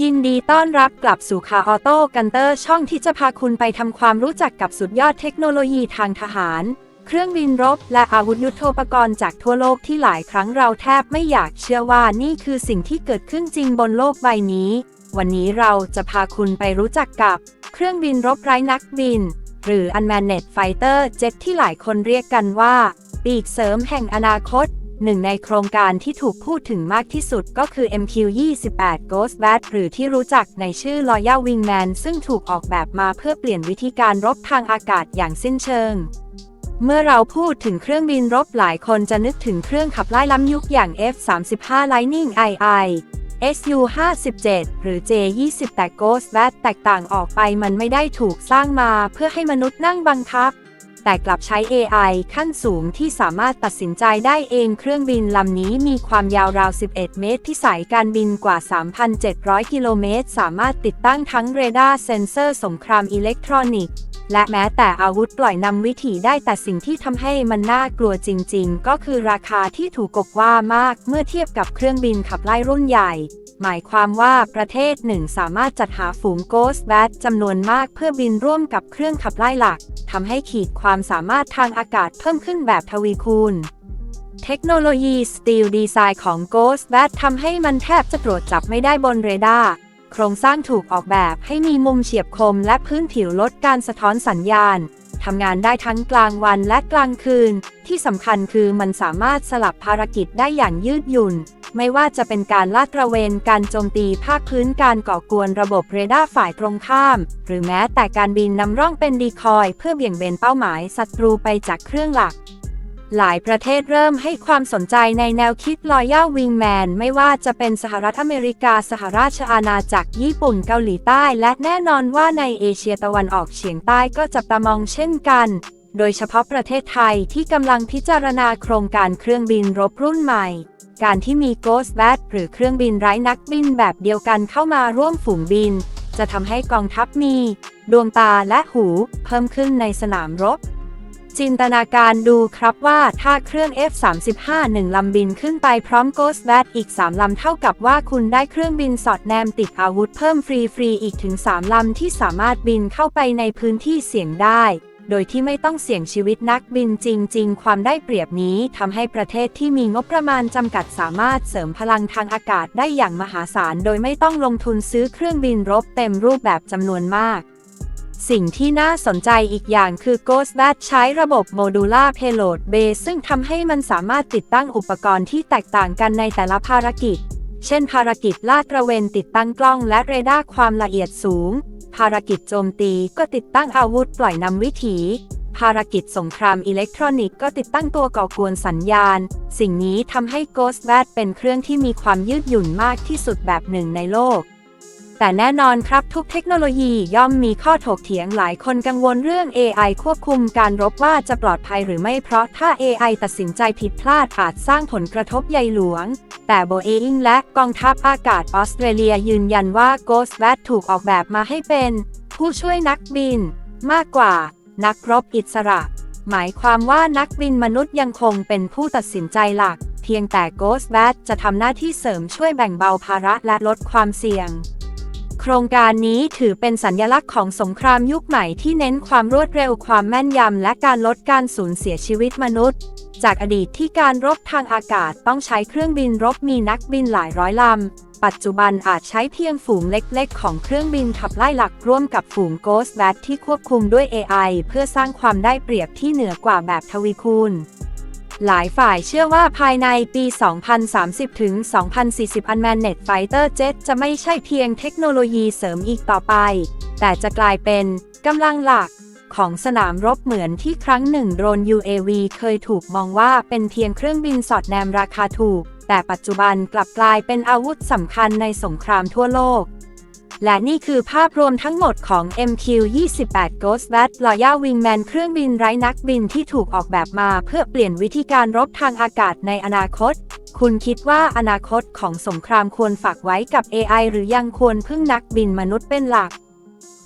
ยินดีต้อนรับกลับสู่คาออโต้กันเตอร์ช่องที่จะพาคุณไปทำความรู้จักกับสุดยอดเทคโนโลยีทางทหาร เครื่องบินรบ และอาวุธยุโทโธปกรณ์จากทั่วโลกที่หลายครั้งเราแทบไม่อยากเชื่อว่านี่คือสิ่งที่เกิดขึ้นจริงบนโลกใบนี้ วันนี้เราจะพาคุณไปรู้จักกับ เครื่องบินรบไร้นักบิน หรือ Unmanned Fighter Jet ที่หลายคนเรียกกันว่าปีกเสริมแห่งอนาคต หนึ่งในโครงการที่ถูกพูดถึงมากที่สุดก็คือ MQ-28 Ghost Bat หรือที่รู้จักในชื่อ Royal Wingman ซึ่งถูกออกแบบมาเพื่อเปลี่ยนวิธีการรบทางอากาศอย่างสิ้นเชิง เมื่อเราพูดถึงเครื่องบินรบหลายคนจะนึกถึงเครื่องขับไล่ล้ำยุคอย่าง F-35 Lightning II SU-57 หรือ J-20 แต่ Ghost Bat แตกต่างออกไปมันไม่ได้ถูกสร้างมาเพื่อให้มนุษย์นั่งบังคับ แต่กลับใช้ AI ขั้นสูงที่สามารถตัดสินใจได้เองเครื่องบินลำนี้มีความยาวราว 11 เมตรที่สายการบินกว่า 3,700 กิโลเมตร สามารถติดตั้งทั้งเรดาร์เซนเซอร์สงครามอิเล็กทรอนิกส์และแม้แต่อาวุธปล่อยนำวิถีได้แต่สิ่งที่ทำให้มันน่ากลัวจริง ๆ ก็คือราคาที่ถูกกว่ามากเมื่อเทียบกับเครื่องบินขับไล่รุ่นใหญ่ หมายความว่าประเทศหนึ่งสามารถจัดหาฝูงโกสแบทจำนวนมากเพื่อบินร่วมกับเครื่องขับไล่หลักทำให้ขีดความสามารถทางอากาศเพิ่มขึ้นแบบทวีคูณเทคโนโลยีสตีลดีไซน์ของ Ghost Bat ทำให้มันแทบจะตรวจจับไม่ได้บนเรดาร์ โครงสร้างถูกออกแบบให้มีมุมเฉียบคมและพื้นผิวลดการสะท้อนสัญญาณ ทำงานได้ทั้งกลางวันและกลางคืน ที่สำคัญคือมันสามารถสลับภารกิจได้อย่างยืดหยุ่น ไม่ว่าจะเป็นการลาดตระเวน การโจมตีภาคพื้น การก่อกวนระบบเรดาร์ฝ่ายตรงข้าม หรือแม้แต่การบินนำร่องเป็นดีคอย เพื่อเบี่ยงเบนเป้าหมายศัตรูไปจากเครื่องหลัก หลายประเทศเริ่มให้ความสนใจในแนวคิด Royal Wingman ไม่ว่าจะเป็นสหรัฐอเมริกา สหราชอาณาจักร ญี่ปุ่น เกาหลีใต้ และแน่นอนว่าในเอเชียตะวันออกเฉียงใต้ก็จับตามองเช่นกันโดยเฉพาะประเทศไทยที่กำลังพิจารณาโครงการเครื่องบินรบรุ่นใหม่ การที่มี Ghost Bat หรือเครื่องบินไร้นักบินแบบเดียวกันเข้ามาร่วมฝูงบิน จะทำให้กองทัพมี ดวงตาและหูเพิ่มขึ้นในสนามรบ จินตนาการดูครับว่าถ้าเครื่อง F-35 หนึ่งลำบินขึ้นไปพร้อม Ghost Bat อีก 3 ลำเท่ากับว่าคุณได้เครื่องบินสอดแนมติดอาวุธเพิ่มฟรีๆอีกถึง 3 ลำที่สามารถบินเข้าไปในพื้นที่เสี่ยงได้ โดยที่ไม่ต้องเสี่ยงชีวิตนักบินจริง ๆ ความได้เปรียบนี้ทำให้ประเทศที่มีงบประมาณจำกัดสามารถเสริมพลังทางอากาศได้อย่างมหาศาล โดยไม่ต้องลงทุนซื้อเครื่องบินรบเต็มรูปแบบจำนวนมาก สิ่งที่น่าสนใจอีกอย่างคือ Ghost Bat ใช้ระบบ Modular Payload Base ซึ่งทำให้มันสามารถติดตั้งอุปกรณ์ที่แตกต่างกันในแต่ละภารกิจ เช่น ภารกิจลาดตระเวนติดตั้งกล้องและเรดาร์ความละเอียดสูง ภารกิจโจมตีก็ติดตั้งอาวุธปล่อยนำวิถีภารกิจสงครามอิเล็กทรอนิกส์ก็ติดตั้งตัวก่อกวนสัญญาณ สิ่งนี้ทำให้ Ghost Bat เป็นเครื่องที่มีความยืดหยุ่นมากที่สุดแบบหนึ่งในโลก แต่แน่นอนครับทุกเทคโนโลยีย่อมมีข้อถกเถียงหลายคนกังวลเรื่อง AI ควบคุมการรบว่าจะปลอดภัยหรือไม่เพราะถ้า AI ตัดสินใจผิดพลาดอาจสร้างผลกระทบใหญ่หลวง แต่โบเองและกองทัพอากาศออสเตรเลียยืนยันว่า Ghost Bat ถูกออกแบบมาให้เป็น ผู้ช่วยนักบิน มากกว่า นักรบอิสระ หมายความว่านักบินมนุษย์ยังคงเป็นผู้ตัดสินใจหลัก เพียงแต่ Ghost Bat จะทำหน้าที่เสริมช่วยแบ่งเบาภาระและลดความเสี่ยง โครงการนี้ถือเป็นสัญลักษณ์ของสงครามยุคใหม่ที่เน้นความรวดเร็วความแม่นยำ และการลดการสูญเสียชีวิตมนุษย์ จากอดีตที่การรบทางอากาศต้องใช้เครื่องบินรบมีนักบินหลายร้อยลำ ปัจจุบันอาจใช้เพียงฝูงเล็กๆ ของเครื่องบินขับไล่หลักร่วมกับฝูง Ghost Bat ที่ควบคุมด้วย AI เพื่อสร้างความได้เปรียบที่เหนือกว่าแบบทวีคูณ หลายฝ่ายเชื่อว่าภายในปี 2030 ถึง 2040 Unmanned Fighter Jet จะไม่ใช่เพียงเทคโนโลยีเสริมอีกต่อไป แต่จะกลายเป็นกำลังหลักของสนามรบเหมือนที่ครั้งหนึ่งโดรน UAV เคยถูกมองว่าเป็นเพียงเครื่องบินสอดแนมราคาถูก แต่ปัจจุบันกลับกลายเป็นอาวุธสำคัญในสงครามทั่วโลก และนี่คือภาพรวมทั้งหมดของ MQ-28 Ghost Bat Royal Wingman เครื่องบินไร้นักบินที่ถูกออกแบบมาเพื่อเปลี่ยนวิธีการรบทางอากาศในอนาคต คุณคิดว่าอนาคตของสงครามควรฝากไว้กับ AI หรือยังควรพึ่งนักบินมนุษย์เป็นหลัก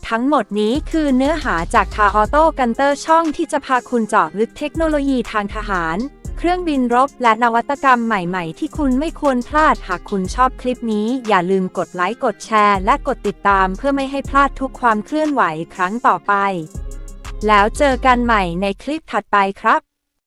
ทั้งหมดนี้คือเนื้อหาจากคาออโต้กันเตอร์ช่องที่จะพาคุณเจาะลึกเทคโนโลยีทางทหาร เครื่องบินรบและนวัตกรรมใหม่ๆ ที่คุณไม่ควรพลาดหากคุณชอบคลิปนี้ อย่าลืมกดไลค์กดแชร์ และกดติดตามเพื่อไม่ให้พลาดทุกความเคลื่อนไหวครั้งต่อไป แล้วเจอกันใหม่ในคลิปถัดไปครับ